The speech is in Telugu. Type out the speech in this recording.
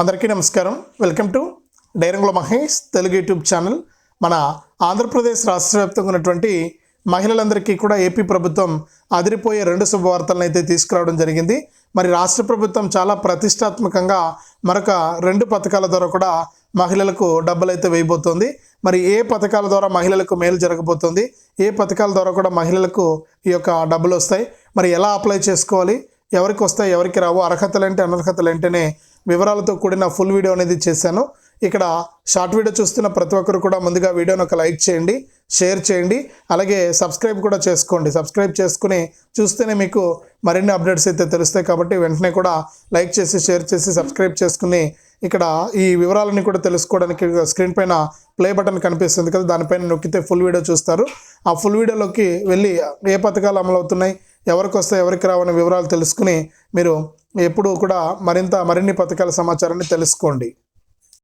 అందరికీ నమస్కారం. Welcome to Dairangula Mahesh Telugu YouTube channel. మన ఆంధ్రప్రదేశ్ రాష్ట్ర వ్యాప్తంగా ఉన్నటువంటి మహిళలందరికీ కూడా ఏపీ ప్రభుత్వం అదిరిపోయే రెండు శుభవార్తలను అయితే తీసుకురావడం జరిగింది. మరి రాష్ట్ర ప్రభుత్వం చాలా ప్రతిష్టాత్మకంగా మరొక రెండు పథకాల ద్వారా కూడా మహిళలకు డబ్బులు అయితే వేయబోతోంది. మరి ఏ పథకాల ద్వారా మహిళలకు మేలు జరగబోతోంది? ఏ పథకాల ద్వారా కూడా మహిళలకు ఈ యొక్క డబ్బులు వస్తాయి? మరి ఎలా అప్లై చేసుకోవాలి? ఎవరికి వస్తాయి? ఎవరికి రావు? అర్హతలు ఏంటి? అనర్హతలు ఏంటనే వివరాలతో కూడిన ఫుల్ వీడియో అనేది చేశాను. ఇక్కడ షార్ట్ వీడియో చూస్తున్న ప్రతి ఒక్కరు కూడా ముందుగా వీడియోని ఒక లైక్ చేయండి షేర్ చేయండి అలాగే సబ్స్క్రైబ్ కూడా చేసుకోండి. సబ్స్క్రైబ్ చేసుకుని చూస్తేనే మీకు మరిన్ని అప్డేట్స్ అయితే తెలుస్తాయి కాబట్టి వెంటనే కూడా లైక్ చేసి షేర్ చేసి సబ్స్క్రైబ్ చేసుకుని ఇక్కడ ఈ వివరాలని కూడా తెలుసుకోవడానికి స్క్రీన్ పైన ప్లే బటన్ కనిపిస్తుంది కదా దానిపైన నొక్కితే ఫుల్ వీడియో చూస్తారు. ఆ ఫుల్ వీడియోలోకి వెళ్ళి ఏ పథకాలు అమలు అవుతున్నాయి ఎవరికి వస్తాయి ఎవరికి రావని వివరాలు తెలుసుకుని మీరు ఎప్పుడు కూడా మరింత మరిన్ని పథకాల సమాచారాన్ని తెలుసుకోండి.